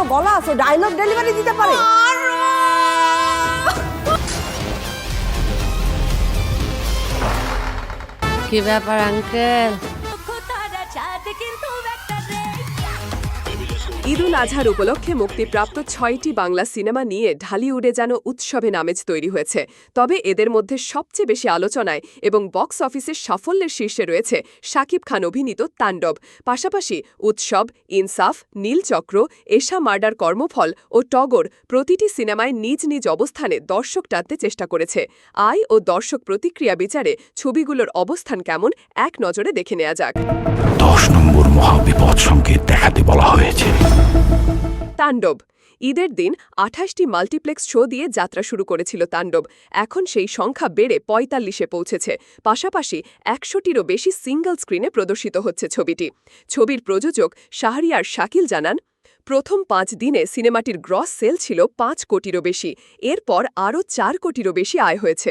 বড় গলা আছে? ডায়লগ ডেলিভারি দিতে পারে। কি ব্যাপার আঙ্কেল ঈদুল আজহার উপলক্ষে মুক্তিপ্রাপ্ত ছয়টি বাংলা সিনেমা নিয়ে ঢালিউডে যেন উৎসবে নামেজ তৈরি হয়েছে। তবে এদের মধ্যে সবচেয়ে বেশি আলোচনায় এবং বক্স অফিসের সাফল্যের শীর্ষে রয়েছে শাকিব খান অভিনীত তাণ্ডব। পাশাপাশি উৎসব, ইনসাফ, নীলচক্র, এশা মার্ডার কর্মফল ও টগর প্রতিটি সিনেমায় নিজ নিজ অবস্থানে দর্শক টানতে চেষ্টা করেছে। আয় ও দর্শক প্রতিক্রিয়া বিচারে ছবিগুলোর অবস্থান কেমন এক নজরে দেখে নেওয়া যাক। দশ নম্বর মহাবিপদ সংকেত দেখাতে বলা হয়েছে। তাণ্ডব। ঈদের দিন আঠাশটি মাল্টিপ্লেক্স শো দিয়ে যাত্রা শুরু করেছিল তাণ্ডব। এখন সেই সংখ্যা বেড়ে পঁয়তাল্লিশে পৌঁছেছে। পাশাপাশি একশোটিরও বেশি সিঙ্গল স্ক্রিনে প্রদর্শিত হচ্ছে ছবিটি। ছবির প্রযোজক শাহরিয়ার শাকিল জানান, প্রথম পাঁচ দিনে সিনেমাটির গ্রস সেল ছিল পাঁচ কোটিরও বেশি। এরপর আরও চার কোটিরও বেশি আয় হয়েছে।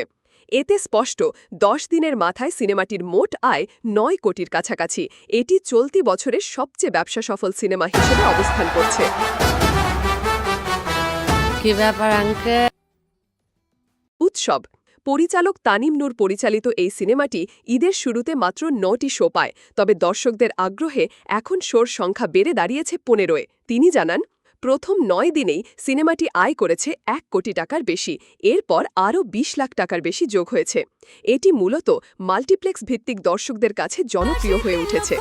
এতে স্পষ্ট দশ দিনের মাথায় সিনেমাটির মোট আয় নয় কোটির কাছাকাছি। এটি চলতি বছরের সবচেয়ে ব্যবসা সফল সিনেমা হিসেবে অবস্থান করছে। কি ব্যাপার উৎসব। পরিচালক তানিম নূর পরিচালিত এই সিনেমাটি ঈদের শুরুতে মাত্র নটি শো পায় তবে দর্শকদের আগ্রহে এখন শোর সংখ্যা বেড়ে দাঁড়িয়েছে পনেরোয়। তিনি জানান প্রথম নয় দিনেই সিনেমাটি আয় করেছে এক কোটি টাকার বেশি। এরপর আরও ২০ লাখ টাকার বেশি যোগ হয়েছে। এটি মূলত মাল্টিপ্লেক্স ভিত্তিক দর্শকদের কাছে জনপ্রিয় হয়ে উঠেছে।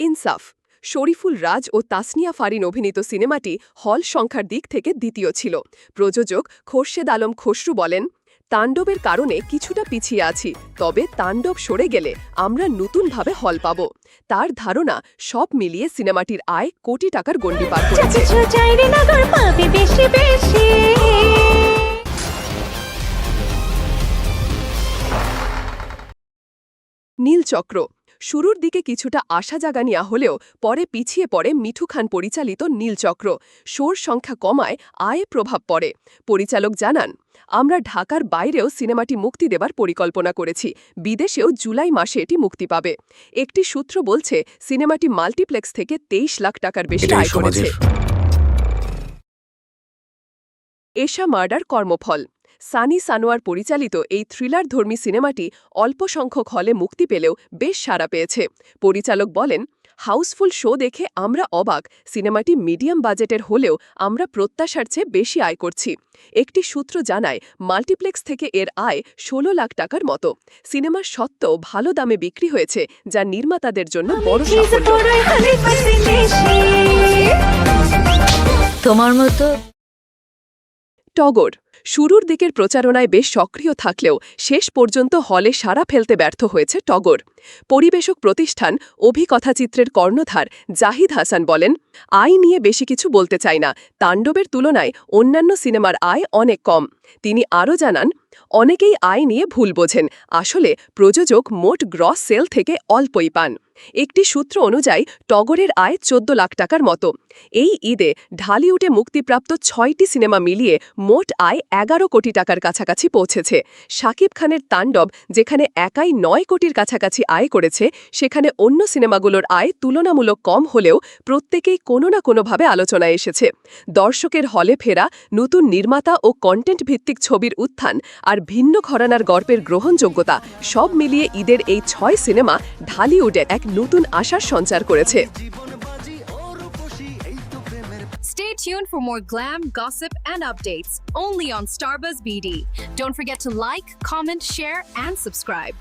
ইনসাফ, শরীফুল রাজ ও তাসনিয়া ফারিন অভিনীত সিনেমাটি হল সংখ্যার দিক থেকে দ্বিতীয় ছিল। প্রযোজক খোরশেদ আলম খসরু বলেন তাণ্ডবের কারণে কিছুটা পিছিয়ে আছি তবে তাণ্ডব সরে গেলে আমরা নতুনভাবে হল পাব। তার ধারণা সব মিলিয়ে সিনেমাটির আয় কোটি টাকার গণ্ডি পার করেছে। নীলচক্র শুরুর দিকে কিছুটা আশা জাগা নেওয়া হলেও পরে পিছিয়ে পড়ে মিঠু খান পরিচালিত নীলচক্র। শোর সংখ্যা কমায় আয়ে প্রভাব পড়ে। পরিচালক জানান আমরা ঢাকার বাইরেও সিনেমাটি মুক্তি দেবার পরিকল্পনা করেছি। বিদেশেও জুলাই মাসে এটি মুক্তি পাবে। একটি সূত্র বলছে সিনেমাটি মাল্টিপ্লেক্স থেকে তেইশ লাখ টাকার বেশি আয় করেছে। এশা মার্ডার কর্মফল সানি সানোয়ার পরিচালিত এই থ্রিলারধর্মী সিনেমাটি অল্প সংখ্যক হলে মুক্তি পেলেও বেশ সাড়া পেয়েছে পরিচালক বলেন হাউসফুল শো দেখে আমরা অবাক সিনেমাটি মিডিয়াম বাজেটের হলেও আমরা প্রত্যাশার চেয়ে বেশি আয় করছি একটি সূত্র জানায় মাল্টিপ্লেক্স থেকে এর আয় ১৬ লাখ টাকার মতো সিনেমার সত্ত্বেও ভালো দামে বিক্রি হয়েছে যা নির্মাতাদের জন্য বড় তোমার মতো টগর। শুরুর দিকের প্রচারণায় বেশ সক্রিয় থাকলেও শেষ পর্যন্ত হলে সারা ফেলতে ব্যর্থ হয়েছে টগর। পরিবেশক প্রতিষ্ঠান অভিকথাচিত্রের কর্ণধার জাহিদ হাসান বলেন, আয় নিয়ে বেশি কিছু বলতে চাই না। তাণ্ডবের তুলনায় অন্যান্য সিনেমার আয় অনেক কম। তিনি আরও জানান অনেকেই আয় নিয়ে ভুল বোঝেন। আসলে প্রযোজক মোট গ্রস সেল থেকে অল্পই পান। একটি সূত্র অনুযায়ী, টগরের আয় চোদ্দ লাখ টাকার মতো। এই ঈদে ঢালিউডে মুক্তিপ্রাপ্ত ছয়টি সিনেমা মিলিয়ে মোট আয় এগারো কোটি টাকার কাছাকাছি পৌঁছেছে। শাকিব খানের তাণ্ডব, যেখানে একাই নয় কোটির কাছাকাছি আয় করেছে, সেখানে অন্য সিনেমাগুলোর আয় তুলনামূলক কম হলেও প্রত্যেকেই কোনো না কোনোভাবে আলোচনায় এসেছে। দর্শকের হলে ফেরা, নতুন নির্মাতা ও কন্টেন্ট ভিত্তিক ছবির উত্থান আর ভিন্ন ঘরানার গল্পের গ্রহণযোগ্যতা সব মিলিয়ে ঈদের এই ছয় সিনেমা ঢালিউডে এক নতুন আশার সঞ্চার করেছে Stay tuned for more glam, gossip, and updates only on Starbuzz BD. Don't forget to like, comment, share, and subscribe.